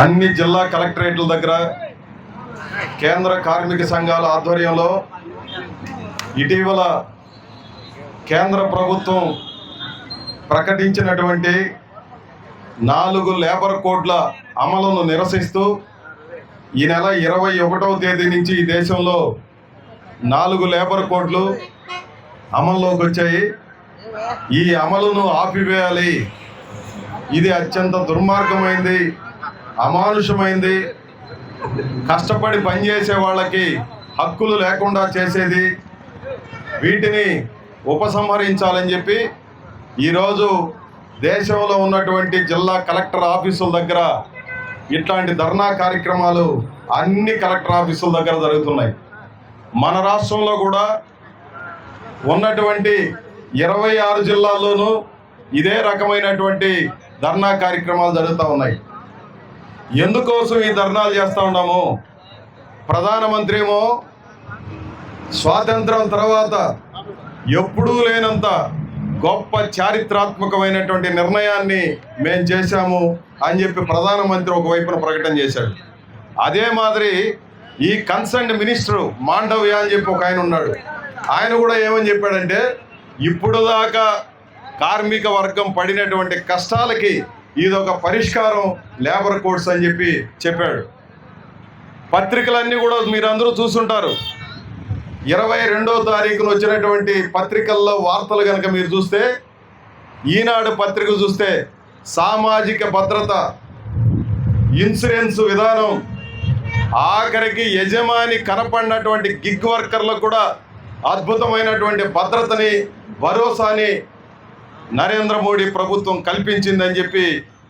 అన్ని జిల్లా కలెక్టరేట్ల దగ్గర కేంద్ర కార్మిక సంఘాల ఆధ్వర్యంలో ఇటీవల కేంద్ర ప్రభుత్వం ప్రకటించినటువంటి నాలుగు లేబర్ కోడ్ల అమలును నిరసిస్తూ ఈ నెల ఇరవై ఒకటవ తేదీ నుంచి ఈ దేశంలో నాలుగు లేబర్ కోడ్లు అమల్లోకి వచ్చాయి. ఈ అమలును ఆపివేయాలి. ఇది అత్యంత దుర్మార్గమైంది అమానుషమైంది. కష్టపడి పనిచేసే వాళ్ళకి హక్కులు లేకుండా చేసేది. వీటిని ఉపసంహరించాలని చెప్పి ఈరోజు దేశంలో ఉన్నటువంటి జిల్లా కలెక్టర్ ఆఫీసుల దగ్గర ఇట్లాంటి ధర్నా కార్యక్రమాలు అన్ని కలెక్టర్ ఆఫీసుల దగ్గర జరుగుతున్నాయి. మన రాష్ట్రంలో కూడా ఉన్నటువంటి ఇరవై ఆరు జిల్లాల్లోనూ ఇదే రకమైనటువంటి ధర్నా కార్యక్రమాలు జరుగుతూ ఉన్నాయి. ఎందుకోసం ఈ ధర్నాలు చేస్తూ ఉన్నాము? ప్రధానమంత్రి ఏమో స్వాతంత్రం తర్వాత ఎప్పుడూ లేనంత గొప్ప చారిత్రాత్మకమైనటువంటి నిర్ణయాన్ని మేము చేశాము అని చెప్పి ప్రధానమంత్రి ఒకవైపున ప్రకటన చేశాడు. అదే మాదిరి ఈ కన్సర్న్ మినిస్టర్ మాండవ్య అని చెప్పి ఒక ఆయన ఉన్నాడు. ఆయన కూడా ఏమని చెప్పాడంటే ఇప్పుడు దాకా కార్మిక వర్గం పడినటువంటి కష్టాలకి ఇది ఒక పరిష్కారం లేబర్ కోడ్స్ అని చెప్పి చెప్పాడు. పత్రికలన్నీ కూడా మీరందరూ చూసుంటారు. ఇరవై రెండవ తారీఖున వచ్చినటువంటి పత్రికల్లో వార్తలు కనుక మీరు చూస్తే ఈనాడు పత్రిక చూస్తే సామాజిక భద్రత ఇన్సూరెన్స్ విధానం ఆఖరికి యజమాని కనపడినటువంటి గిగ్ వర్కర్లకు కూడా అద్భుతమైనటువంటి భద్రతని భరోసాని నరేంద్ర మోడీ ప్రభుత్వం కల్పించిందని చెప్పి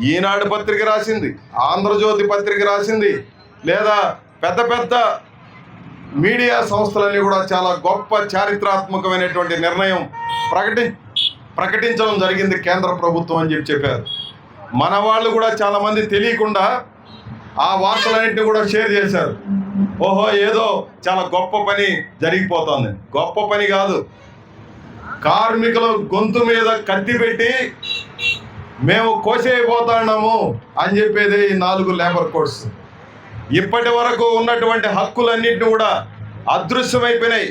ఈనాడు పత్రిక రాసింది ఆంధ్రజ్యోతి పత్రిక రాసింది లేదా పెద్ద పెద్ద మీడియా సంస్థలన్నీ కూడా చాలా గొప్ప చారిత్రాత్మకమైనటువంటి నిర్ణయం ప్రకటి ప్రకటించడం జరిగింది కేంద్ర ప్రభుత్వం అని చెప్పి చెప్పారు. మన వాళ్ళు కూడా చాలామంది తెలియకుండా ఆ వార్తలన్నింటినీ కూడా షేర్ చేశారు. ఓహో ఏదో చాలా గొప్ప పని జరిగిపోతుంది. గొప్ప పని కాదు కార్మికుల గొంతు మీద కత్తి పెట్టి మేము కోసేయబోతున్నాము అని చెప్పేది ఈ నాలుగు లేబర్ కోడ్స్ ఇప్పటి వరకు ఉన్నటువంటి హక్కులన్నింటినీ కూడా అదృశ్యమైపోయినాయి.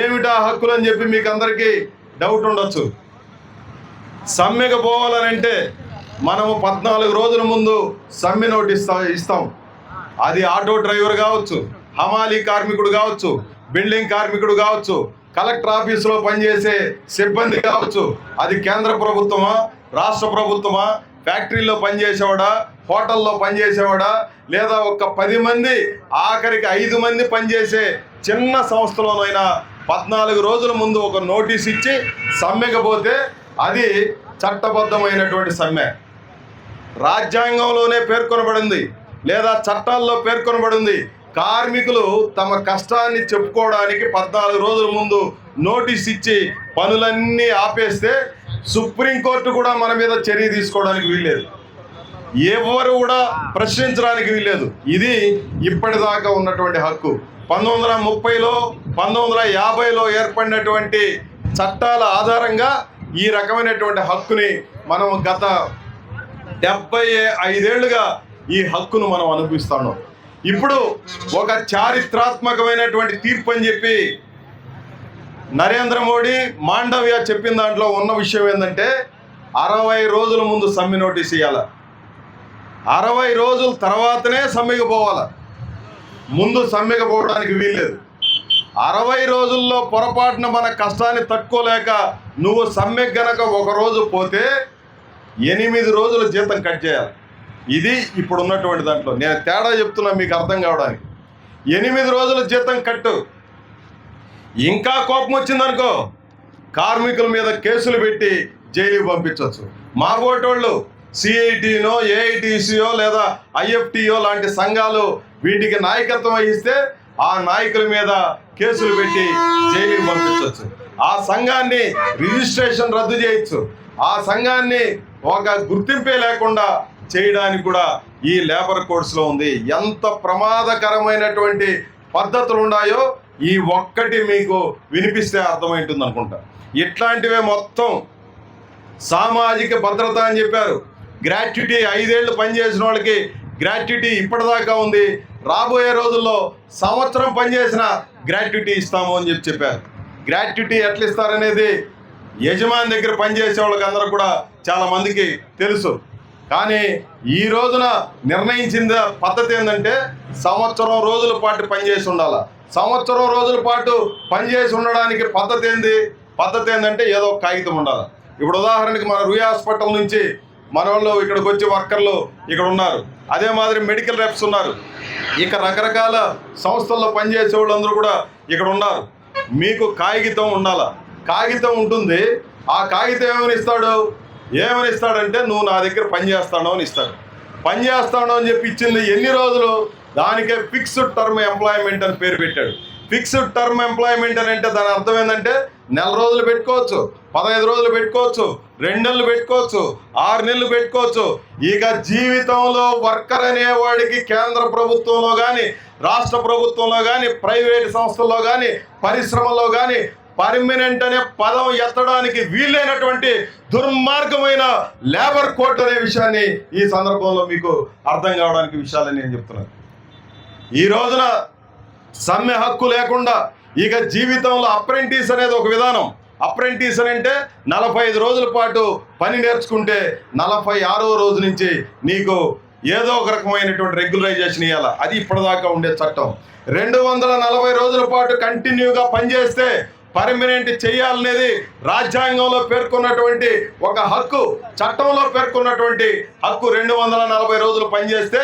ఏమిటా హక్కులు అని చెప్పి మీకు అందరికీ డౌట్ ఉండొచ్చు. సమ్మెకు పోవాలనంటే మనము పద్నాలుగు రోజుల ముందు సమ్మె నోటీస్ ఇస్తాం. అది ఆటో డ్రైవర్ కావచ్చు హమాలీ కార్మికుడు కావచ్చు బిల్డింగ్ కార్మికుడు కావచ్చు కలెక్టర్ ఆఫీసులో పనిచేసే సిబ్బంది కావచ్చు. అది కేంద్ర ప్రభుత్వమా రాష్ట్ర ప్రభుత్వమా ఫ్యాక్టరీలో పనిచేసేవాడా హోటల్లో పనిచేసేవాడా లేదా ఒక పది మంది ఆఖరికి ఐదు మంది పనిచేసే చిన్న సంస్థలోనైనా పద్నాలుగు రోజుల ముందు ఒక నోటీస్ ఇచ్చి సమ్మెకపోతే అది చట్టబద్ధమైనటువంటి సమ్మె. రాజ్యాంగంలోనే పేర్కొనబడింది లేదా చట్టాల్లో పేర్కొనబడింది కార్మికులు తమ కష్టాన్ని చెప్పుకోవడానికి పద్నాలుగు రోజుల ముందు నోటీస్ ఇచ్చి పనులన్నీ ఆపేస్తే సుప్రీంకోర్టు కూడా మన మీద చర్య తీసుకోవడానికి వీల్లేదు. ఎవరు కూడా ప్రశ్నించడానికి వీల్లేదు. ఇది ఇప్పటిదాకా ఉన్నటువంటి హక్కు. పంతొమ్మిది వందల ముప్పైలో పంతొమ్మిది వందల యాభైలో ఏర్పడినటువంటి చట్టాల ఆధారంగా ఈ రకమైనటువంటి హక్కుని మనం గత డెబ్బై ఐదేళ్ళుగా ఈ హక్కును మనం అనుభవిస్తున్నాం ఇప్పుడు ఒక చారిత్రాత్మకమైనటువంటి తీర్పు అని చెప్పి నరేంద్ర మోడీ మాండవ్య చెప్పిన దాంట్లో ఉన్న విషయం ఏంటంటే అరవై రోజుల ముందు సమ్మె నోటీస్ ఇవ్వాల అరవై రోజుల తర్వాతనే సమ్మెకు పోవాలి. ముందు సమ్మెకు పోవడానికి వీల్లేదు. అరవై రోజుల్లో పొరపాటున మన కష్టాన్ని తట్టుకోలేక నువ్వు సమ్మె గనక ఒక రోజు పోతే ఎనిమిది రోజుల జీతం కట్ చేయాలి. ఇది ఇప్పుడు ఉన్నటువంటి దాంట్లో. నేను తేడా చెప్తున్నా మీకు అర్థం కావడానికి. ఎనిమిది రోజుల జీతం కట్టు. ఇంకా కోపం వచ్చిందనుకో కార్మికుల మీద కేసులు పెట్టి జైలుకి పంపించవచ్చు మా ఓటోళ్ళు సిఐటినో ఏఐటిసియో లేదా ఐఎఫ్టిఓ లాంటి సంఘాలు వీటికి నాయకత్వం వహిస్తే ఆ నాయకుల మీద కేసులు పెట్టి జైలుకి పంపించవచ్చు ఆ సంఘాన్ని రిజిస్ట్రేషన్ రద్దు చేయొచ్చు. ఆ సంఘాన్ని ఒక గుర్తింపే లేకుండా చేయడానికి కూడా ఈ లేబర్ కోడ్స్లో ఉంది. ఎంత ప్రమాదకరమైనటువంటి పద్ధతులు ఉన్నాయో ఈ ఒక్కటి మీకు వినిపిస్తే అర్థమైంటుంది అనుకుంటా. ఇట్లాంటివే మొత్తం సామాజిక భద్రత అని చెప్పారు. గ్రాట్యుటీ ఐదేళ్ళు పనిచేసిన వాళ్ళకి గ్రాట్యుటీ ఇప్పటిదాకా ఉంది. రాబోయే రోజుల్లో సంవత్సరం పనిచేసిన గ్రాట్యుటీ ఇస్తాము అని చెప్పి చెప్పారు. గ్రాట్యుటీ ఎట్లా ఇస్తారనేది యజమాని దగ్గర పనిచేసే వాళ్ళకి అందరూ కూడా చాలా మందికి తెలుసు. కానీ ఈ రోజున నిర్ణయించిన పద్ధతి ఏంటంటే సంవత్సరం రోజుల పాటు పనిచేసి ఉండాలి. సంవత్సరం రోజుల పాటు పనిచేసి ఉండడానికి పద్ధతి ఏంది? పద్ధతి ఏంటంటే ఏదో కాగితం ఉండాలి. ఇప్పుడు ఉదాహరణకి మన రూయ హాస్పిటల్ నుంచి మన వాళ్ళు ఇక్కడికి వచ్చే వర్కర్లు ఇక్కడ ఉన్నారు. అదే మాదిరి మెడికల్ రెప్స్ ఉన్నారు. ఇక రకరకాల సంస్థల్లో పనిచేసే వాళ్ళందరూ కూడా ఇక్కడ ఉన్నారు. మీకు కాగితం ఉండాల. కాగితం ఉంటుంది. ఆ కాగితం ఏమని ఇస్తాడు? ఏమని ఇస్తాడంటే నువ్వు నా దగ్గర పని చేస్తాను అని ఇస్తాడు. పని చేస్తాను అని చెప్పి ఇచ్చింది ఎన్ని రోజులు? దానికే ఫిక్స్డ్ టర్మ్ ఎంప్లాయ్మెంట్ అని పేరు పెట్టాడు. ఫిక్స్డ్ టర్మ్ ఎంప్లాయ్మెంట్ అని అంటే దాని అర్థం ఏంటంటే నెల రోజులు పెట్టుకోవచ్చు పదహైదు రోజులు పెట్టుకోవచ్చు రెండు నెలలు పెట్టుకోవచ్చు ఆరు నెలలు పెట్టుకోవచ్చు. ఇక జీవితంలో వర్కర్ అనేవాడికి కేంద్ర ప్రభుత్వంలో కానీ రాష్ట్ర ప్రభుత్వంలో కానీ ప్రైవేట్ సంస్థల్లో కానీ పరిశ్రమలో కానీ పర్మినెంట్ అనే పదం ఎత్తడానికి వీలైనటువంటి దుర్మార్గమైన లేబర్ కోర్ట్ అనే విషయాన్ని ఈ సందర్భంలో మీకు అర్థం కావడానికి విషయాలని నేను చెప్తున్నాను. ఈ రోజున సమ్మె హక్కు లేకుండా ఇక జీవితంలో అప్రెంటిస్ అనేది ఒక విధానం. అప్రెంటిస్ అని అంటే నలభై ఐదు రోజుల పాటు పని నేర్చుకుంటే నలభై ఆరో రోజు నుంచి నీకు ఏదో ఒక రకమైనటువంటి రెగ్యులరైజేషన్ ఇవ్వాలి అది ఇప్పటిదాకా ఉండే చట్టం. రెండు వందల నలభై రోజుల పాటు కంటిన్యూగా పనిచేస్తే పర్మనెంట్ చేయాలనేది రాజ్యాంగంలో పేర్కొన్నటువంటి ఒక హక్కు చట్టంలో పేర్కొన్నటువంటి హక్కు రెండు వందల నలభై రోజులు పనిచేస్తే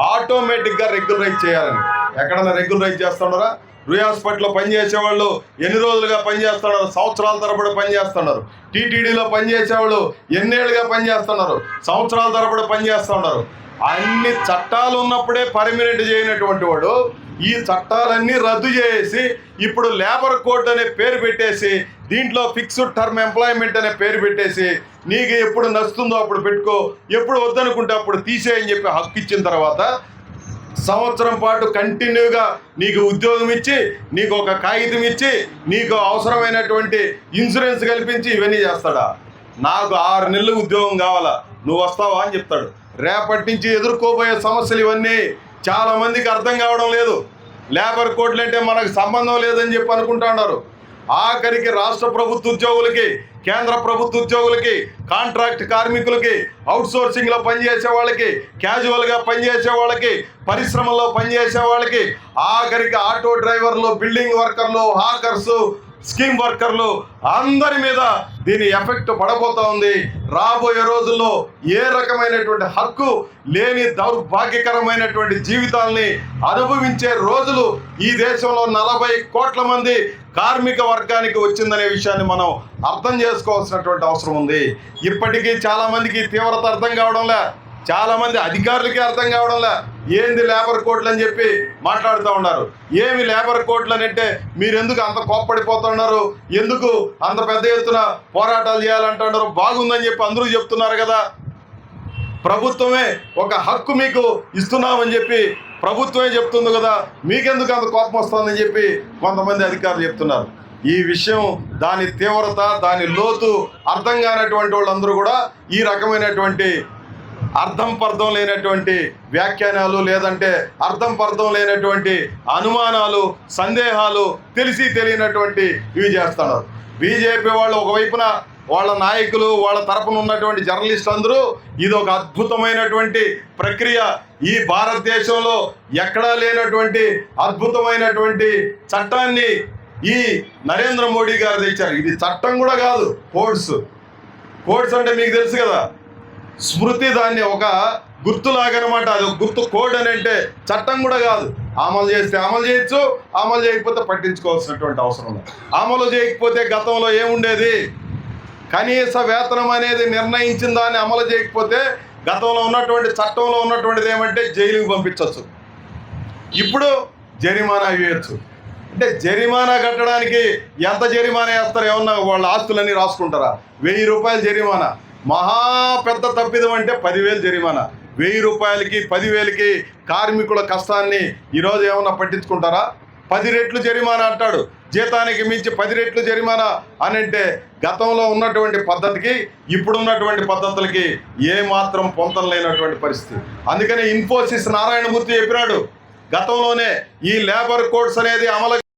ఆటోమేటిక్గా రెగ్యులరైజ్ చేయాలని. ఎక్కడన్నా రెగ్యులరైజ్ చేస్తున్నారా? రుయ్ హాస్పిటల్లో ఎన్ని రోజులుగా పనిచేస్తున్నారు? సంవత్సరాల తరబడి పనిచేస్తున్నారు. టీటీడీలో పనిచేసేవాళ్ళు ఎన్నేళ్ళుగా పనిచేస్తున్నారు? సంవత్సరాల తరబడి పనిచేస్తున్నారు. అన్ని చట్టాలు ఉన్నప్పుడే పర్మినెంట్ చేయనటువంటి వాడు ఈ చట్టాలన్నీ రద్దు చేసి ఇప్పుడు లేబర్ కోడ్ అనే పేరు పెట్టేసి దీంట్లో ఫిక్స్డ్ టర్మ్ ఎంప్లాయ్మెంట్ అనే పేరు పెట్టేసి నీకు ఎప్పుడు నచ్చుతుందో అప్పుడు పెట్టుకో ఎప్పుడు వద్దనుకుంటే అప్పుడు తీసేయని చెప్పి హక్కు ఇచ్చిన తర్వాత సంవత్సరం పాటు కంటిన్యూగా నీకు ఉద్యోగం ఇచ్చి నీకు ఒక కాగితం ఇచ్చి నీకు అవసరమైనటువంటి ఇన్సూరెన్స్ కల్పించి ఇవన్నీ చేస్తాడా? నాకు ఆరు నెలలు ఉద్యోగం కావాలా నువ్వు వస్తావా అని చెప్తాడు. రేపటి నుంచి ఎదుర్కోబోయే సమస్యలు ఇవన్నీ చాలా మందికి అర్థం కావడం లేదు. లేబర్ కోడ్లు అంటే మనకు సంబంధం లేదని చెప్పి అనుకుంటున్నారు ఆఖరికి రాష్ట్ర ప్రభుత్వ ఉద్యోగులకి కేంద్ర ప్రభుత్వ ఉద్యోగులకి కాంట్రాక్ట్ కార్మికులకి అవుట్సోర్సింగ్లో పనిచేసే వాళ్ళకి క్యాజువల్గా పనిచేసే వాళ్ళకి పరిశ్రమల్లో పనిచేసే వాళ్ళకి ఆఖరికి ఆటో డ్రైవర్లు బిల్డింగ్ వర్కర్లు హాకర్సు స్కీమ్ వర్కర్లు అందరి మీద దీని ఎఫెక్ట్ పడబోతా ఉంది. రాబోయే రోజుల్లో ఏ రకమైనటువంటి హక్కు లేని దౌర్భాగ్యకరమైనటువంటి జీవితాల్ని అనుభవించే రోజులు ఈ దేశంలో నలభై కోట్ల మంది కార్మిక వర్గానికి వచ్చిందనే విషయాన్ని మనం అర్థం చేసుకోవాల్సినటువంటి అవసరం ఉంది. ఇప్పటికీ చాలామందికి తీవ్రత అర్థం కావడంలే. చాలా మంది అధికారులకి అర్థం కావడంలే ఏంది లేబర్ కోడ్లు అని చెప్పి మాట్లాడుతూ ఉన్నారు. ఏమి లేబర్ కోడ్లు అని అంటే మీరు ఎందుకు అంత కోప్పడిపోతున్నారు? ఎందుకు అంత పెద్ద ఎత్తున పోరాటాలు చేయాలంటున్నారు? బాగుందని చెప్పి అందరూ చెప్తున్నారు కదా. ప్రభుత్వమే ఒక హక్కు మీకు ఇస్తున్నామని చెప్పి ప్రభుత్వమే చెప్తుంది కదా. మీకెందుకు అంత కోపం వస్తుందని చెప్పి కొంతమంది అధికారులు చెప్తున్నారు. ఈ విషయం దాని తీవ్రత దాని లోతు అర్థం కానటువంటి వాళ్ళందరూ కూడా ఈ రకమైనటువంటి అర్థం పర్థం లేనటువంటి వ్యాఖ్యానాలు లేదంటే అర్థం పర్థం లేనటువంటి అనుమానాలు సందేహాలు తెలిసి తెలియనటువంటి ఇవి చేస్తున్నారు. బీజేపీ వాళ్ళు ఒకవైపున వాళ్ళ నాయకులు వాళ్ళ తరపున ఉన్నటువంటి జర్నలిస్ట్ అందరూ ఇది ఒక అద్భుతమైనటువంటి ప్రక్రియ. ఈ భారతదేశంలో ఎక్కడా లేనటువంటి అద్భుతమైనటువంటి చట్టాన్ని ఈ నరేంద్ర మోడీ గారు తెచ్చారు. ఇది చట్టం కూడా కాదు కోడ్స్. కోడ్స్ అంటే మీకు తెలుసు కదా. స్మృతి దాన్ని ఒక గుర్తులాగనమాట. అది ఒక గుర్తు కోడ్ అని అంటే చట్టం కూడా కాదు. అమలు చేస్తే అమలు చేయొచ్చు అమలు చేయకపోతే పట్టించుకోవాల్సినటువంటి అవసరం లేదు. అమలు చేయకపోతే గతంలో ఏముండేది? కనీస వేతనం అనేది నిర్ణయించిన దాన్ని అమలు చేయకపోతే గతంలో ఉన్నటువంటి చట్టంలో ఉన్నటువంటిది ఏమంటే జైలుకి పంపించవచ్చు ఇప్పుడు జరిమానా వేయచ్చు. అంటే జరిమానా కట్టడానికి ఎంత జరిమానా వేస్తారు? ఏమన్నా వాళ్ళ ఆస్తులన్నీ రాసుకుంటారా? వెయ్యి రూపాయలు జరిమానా. మహా పెద్ద తప్పిదం అంటే పదివేలు జరిమానా. వెయ్యి రూపాయలకి పదివేలకి కార్మికుల కష్టాన్ని ఈరోజు ఏమన్నా పట్టించుకుంటారా? పది రెట్లు జరిమానా అంటాడు. జీతానికి మించి పది రెట్లు జరిమానా అని అంటే గతంలో ఉన్నటువంటి పద్ధతికి ఇప్పుడున్నటువంటి పద్ధతులకి ఏమాత్రం పొంతం లేనటువంటి పరిస్థితి. అందుకనే ఇన్ఫోసిస్ నారాయణమూర్తి చెప్పినాడు. గతంలోనే ఈ లేబర్ కోడ్స్ అనేది అమలు